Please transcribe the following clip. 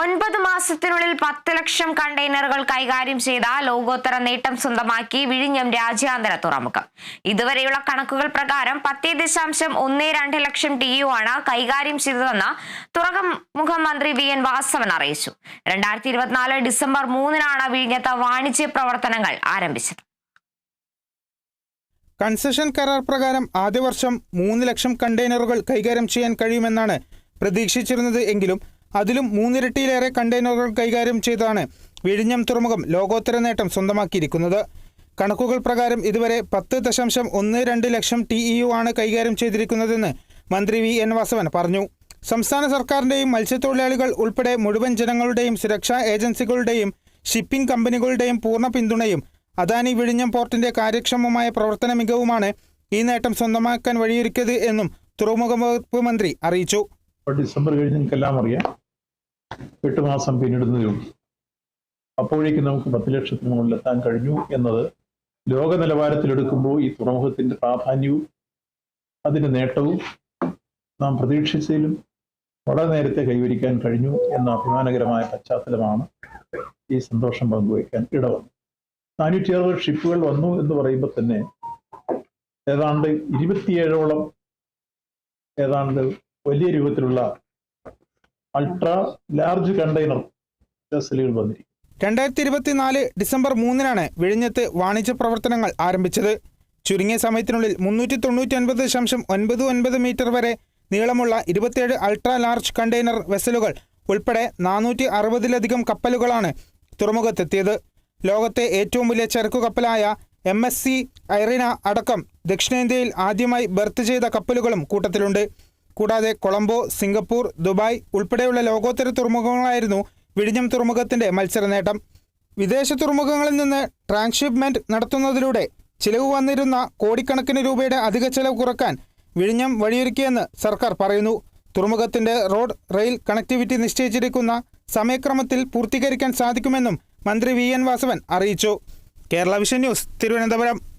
ഒൻപത് മാസത്തിനുള്ളിൽ പത്ത് ലക്ഷം കണ്ടെയ്നറുകൾ കൈകാര്യം ചെയ്ത ലോകോത്തര നേട്ടം സ്വന്തമാക്കി വിഴിഞ്ഞം രാജ്യാന്തര തുറമുഖം. ഇതുവരെയുള്ള കണക്കുകൾ പ്രകാരം പത്തേ ദശാംശം ഒന്ന് രണ്ട് ലക്ഷം ടി യു ആണ് കൈകാര്യം ചെയ്തതെന്ന് തുറമുഖ മന്ത്രി വി എൻ വാസവൻ അറിയിച്ചു. രണ്ടായിരത്തി ഇരുപത്തിനാല് ഡിസംബർ മൂന്നിനാണ് വിഴിഞ്ഞത്തെ വാണിജ്യ പ്രവർത്തനങ്ങൾ ആരംഭിച്ചത്. കൺസെഷൻ കരാർ പ്രകാരം ആദ്യ വർഷം മൂന്ന് ലക്ഷം കണ്ടെയ്നറുകൾ കൈകാര്യം ചെയ്യാൻ കഴിയുമെന്നാണ് പ്രതീക്ഷിച്ചിരുന്നത് എങ്കിലും അതിലും മൂന്നിരട്ടിയിലേറെ കണ്ടെയ്നറുകൾ കൈകാര്യം ചെയ്താണ് വിഴിഞ്ഞം തുറമുഖം ലോകോത്തര നേട്ടം സ്വന്തമാക്കിയിരിക്കുന്നത്. കണക്കുകൾ പ്രകാരം ഇതുവരെ പത്ത് ദശാംശം ഒന്ന് രണ്ട് ലക്ഷം ടി ഇ യു ആണ് കൈകാര്യം ചെയ്തിരിക്കുന്നതെന്ന് മന്ത്രി വി എൻ വാസവൻ പറഞ്ഞു. സംസ്ഥാന സർക്കാരിന്റെയും മത്സ്യത്തൊഴിലാളികൾ ഉൾപ്പെടെ മുഴുവൻ ജനങ്ങളുടെയും സുരക്ഷാ ഏജൻസികളുടെയും ഷിപ്പിംഗ് കമ്പനികളുടെയും പൂർണ പിന്തുണയും അദാനി വിഴിഞ്ഞം പോർട്ടിന്റെ കാര്യക്ഷമമായ പ്രവർത്തന മികവുമാണ് ഈ നേട്ടം സ്വന്തമാക്കാൻ വഴിയൊരുക്കിയത് എന്നും തുറമുഖ വകുപ്പ് മന്ത്രി അറിയിച്ചു. ഡിസംബർ കഴിഞ്ഞ് നിങ്ങൾക്കെല്ലാം അറിയാം. എട്ട് മാസം പിന്നിടുന്നതേ അപ്പോഴേക്കും നമുക്ക് പത്ത് ലക്ഷത്തിന് മുകളിലെത്താൻ കഴിഞ്ഞു എന്നത് ലോക നിലവാരത്തിലെടുക്കുമ്പോൾ ഈ തുറമുഖത്തിന്റെ പ്രാധാന്യവും അതിന്റെ നേട്ടവും നാം പ്രതീക്ഷിച്ചതിലും വളരെ നേരത്തെ കൈവരിക്കാൻ കഴിഞ്ഞു എന്ന അഭിമാനകരമായ പശ്ചാത്തലമാണ് ഈ സന്തോഷം പങ്കുവയ്ക്കാൻ ഇടവന്നു. നാനൂറ്റി അറുപത് ഷിപ്പുകൾ വന്നു എന്ന് പറയുമ്പോൾ തന്നെ ഏതാണ്ട് ഇരുപത്തിയേഴോളം ഏതാണ്ട് വലിയ രൂപത്തിലുള്ള അൾട്രാ ലാർജ് കണ്ടെയ്നർ വെസലുകൾ വന്നിരിക്കും രണ്ടായിരത്തി ഇരുപത്തിനാല് ഡിസംബർ മൂന്നിനാണ് വിഴിഞ്ഞത്ത് വാണിജ്യ പ്രവർത്തനങ്ങൾ ആരംഭിച്ചത്. ചുരുങ്ങിയ സമയത്തിനുള്ളിൽ മുന്നൂറ്റി തൊണ്ണൂറ്റി ഒൻപത് ദശാംശം ഒൻപത് ഒൻപത് മീറ്റർ വരെ നീളമുള്ള ഇരുപത്തിയേഴ് അൾട്രാ ലാർജ് കണ്ടെയ്നർ വെസലുകൾ ഉൾപ്പെടെ നാനൂറ്റി അറുപതിലധികം കപ്പലുകളാണ് തുറമുഖത്തെത്തിയത്. ലോകത്തെ ഏറ്റവും വലിയ ചരക്കു കപ്പലായ എം എസ് സി ഐറിന അടക്കം ദക്ഷിണേന്ത്യയിൽ ആദ്യമായി ബർത്ത് ചെയ്ത കപ്പലുകളും കൂട്ടത്തിലുണ്ട്. കൂടാതെ കൊളംബോ സിംഗപ്പൂർ ദുബായ് ഉൾപ്പെടെയുള്ള ലോകോത്തര തുറമുഖങ്ങളായിരുന്നു വിഴിഞ്ഞം തുറമുഖത്തിന്റെ മത്സര നേട്ടം വിദേശ തുറമുഖങ്ങളിൽ നിന്ന് ട്രാൻസ്ഷിപ്മെന്റ് നടത്തുന്നതിലൂടെ ചിലവ് വന്നിരുന്ന കോടിക്കണക്കിന് രൂപയുടെ അധിക ചെലവ് കുറയ്ക്കാൻ വിഴിഞ്ഞം വഴിയൊരുക്കിയെന്ന് സർക്കാർ പറയുന്നു. തുറമുഖത്തിന്റെ റോഡ് റെയിൽ കണക്ടിവിറ്റി നിശ്ചയിച്ചിരിക്കുന്ന സമയക്രമത്തിൽ പൂർത്തീകരിക്കാൻ സാധിക്കുമെന്നും മന്ത്രി വി എൻ വാസവൻ അറിയിച്ചു. Kerala vision news Thiruvananthapuram.